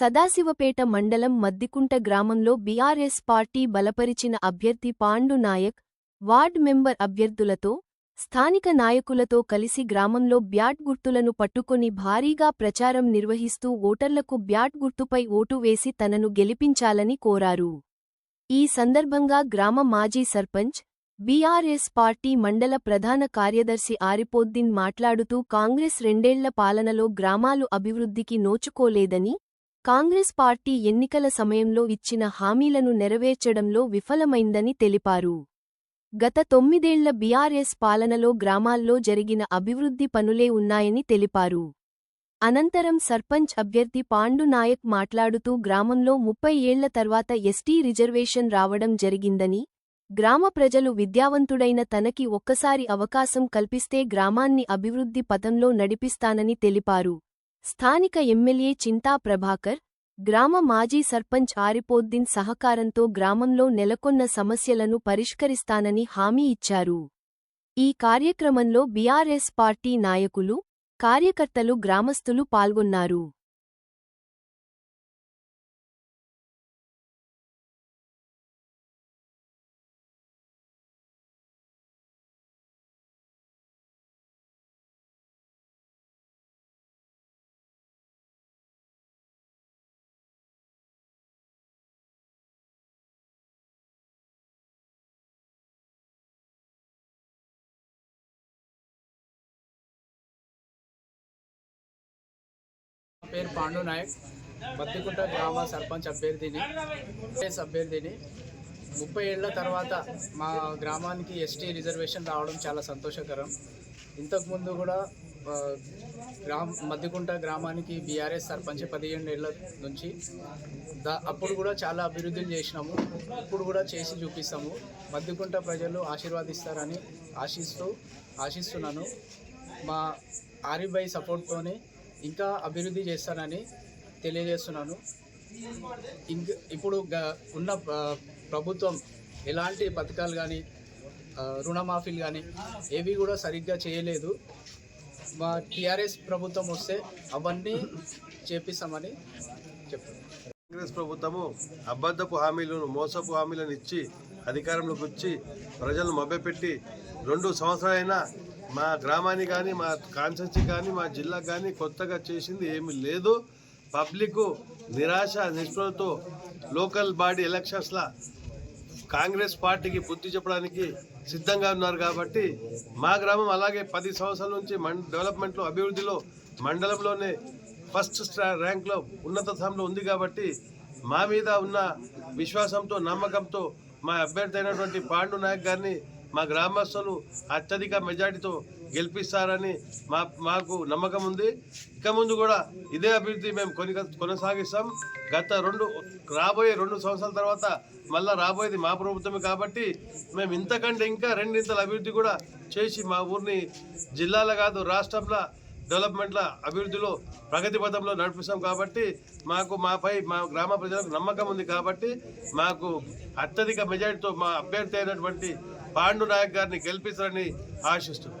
సదాశివపేట మండలం మద్దికుంట గ్రామంలో BRS party బలపరిచిన అభ్యర్థి పాండు నాయక్ వార్డ్ మెంబర్ అభ్యర్థులతో స్థానిక నాయకులతో కలిసి గ్రామంలో బ్యాట్ గుర్తులను పట్టుకొని భారీగా ప్రచారం నిర్వహిస్తూ ఓటర్లకు బ్యాట్ గుర్తుపై ఓటు వేసి తనను గెలిపించాలని కోరారు. ఈ సందర్భంగా గ్రామ మాజీ సర్పంచ్ బీఆర్ఎస్ పార్టీ మండల ప్రధాన కార్యదర్శి ఆరిపోద్దీన్ మాట్లాడుతూ కాంగ్రెస్ రెండేళ్ళ పాలనలో గ్రామాలు అభివృద్ధికి నోచుకోలేదని కాంగ్రెస్ పార్టీ ఎన్నికల సమయంలో ఇచ్చిన హామీలను నెరవేర్చడంలో విఫలమైందని తెలిపారు. గత తొమ్మిదేళ్ళ బీఆర్ఎస్ పాలనలో గ్రామాల్లో జరిగిన అభివృద్ధి పనులే ఉన్నాయని తెలిపారు. అనంతరం సర్పంచ్ అభ్యర్థి పాండు నాయక్ మాట్లాడుతూ గ్రామంలో ముప్పై ఏళ్ళ తర్వాత ఎస్టీ రిజర్వేషన్ రావడం జరిగిందని గ్రామ ప్రజలు విద్యావంతుడైన తనకి ఒక్కసారి అవకాశం కల్పిస్తే గ్రామాన్ని అభివృద్ధి పథంలో నడిపిస్తానని తెలిపారు. స్థానిక ఎమ్మెల్యే చింతా ప్రభాకర్ గ్రామ మాజీ సర్పంచ్ ఆరిపోద్దీన్ సహకారంతో గ్రామంలో నెలకొన్న సమస్యలను పరిష్కరిస్తానని హామీ ఇచ్చారు. ఈ కార్యక్రమంలో బీఆర్ఎస్ పార్టీ నాయకులు కార్యకర్తలు గ్రామస్తులు పాల్గొన్నారు. పేరు పాండు నాయక్. బత్తికుంట గ్రామ సర్పంచ్ అభ్యర్థిని ఎస్ అభ్యర్థిని. ముప్పై ఏళ్ళ తర్వాత మా గ్రామానికి ఎస్టీ రిజర్వేషన్ రావడం చాలా సంతోషకరం. ఇంతకుముందు కూడా గ్రామ మద్దికుంట గ్రామానికి బీఆర్ఎస్ సర్పంచ్ పదిహేను ఏళ్ళ నుంచి. దా అప్పుడు కూడా చాలా అభివృద్ధులు చేసినాము. ఇప్పుడు కూడా చేసి చూపిస్తాము. మద్దికుంట ప్రజలు ఆశీర్వాదిస్తారని ఆశిస్తూ ఆశిస్తున్నాను. మా ఆరిబాయి సపోర్ట్తోనే ఇంకా అభివృద్ధి చేస్తానని తెలియజేస్తున్నాను. ఇంక ఇప్పుడు ఉన్న ప్రభుత్వం ఎలాంటి పథకాలు కానీ రుణమాఫీలు కానీ ఏవి కూడా సరిగ్గా చేయలేదు. మా టీఆర్ఎస్ ప్రభుత్వం వస్తే అవన్నీ చేపిస్తామని చెప్తున్నాను. కాంగ్రెస్ ప్రభుత్వము అబద్ధపు హామీలను మోసపు హామీలను ఇచ్చి అధికారంలోకి వచ్చి ప్రజలను మభ్యపెట్టి రెండు సంవత్సరాలైనా మా గ్రామాన్ని కానీ మా కాన్స్టెన్సీ కానీ మా జిల్లా కానీ కొత్తగా చేసింది ఏమీ లేదు. పబ్లిక్ నిరాశ నిస్పృహతో లోకల్ బాడీ ఎలక్షన్స్లా కాంగ్రెస్ పార్టీకి బుద్ధి చెప్పడానికి సిద్ధంగా ఉన్నారు కాబట్టి మా గ్రామం అలాగే పది సంవత్సరాల నుంచి మం డెవలప్మెంట్లో అభివృద్ధిలో మండలంలోనే ఫస్ట్ ర్యాంక్లో ఉన్నత స్థానంలో ఉంది కాబట్టి మా మీద ఉన్న విశ్వాసంతో నమ్మకంతో మా అభ్యర్థి అయినటువంటి పాండు నాయక్ గారిని మా గ్రామస్తులు అత్యధిక మెజార్టీతో గెలిపిస్తారని మా మాకు నమ్మకం ఉంది. ఇక ముందు కూడా ఇదే అభివృద్ధి మేము కొని కొనసాగిస్తాం. గత రెండు రాబోయే రెండు సంవత్సరాల తర్వాత మళ్ళా రాబోయేది మా ప్రభుత్వమే కాబట్టి మేము ఇంతకంటే ఇంకా రెండింతల అభివృద్ధి కూడా చేసి మా ఊరిని జిల్లాలో కాదు రాష్ట్రంలో డెవలప్మెంట్ల అభివృద్ధిలో ప్రగతి పథంలో నడిపిస్తాం కాబట్టి మాకు మాపై మా గ్రామ ప్రజలకు నమ్మకం ఉంది కాబట్టి మాకు అత్యధిక మెజారిటీతో మా అభ్యర్థి అయినటువంటి పాండు నాయక్ గారిని గెలిపిస్తారని ఆశిస్తున్నాం.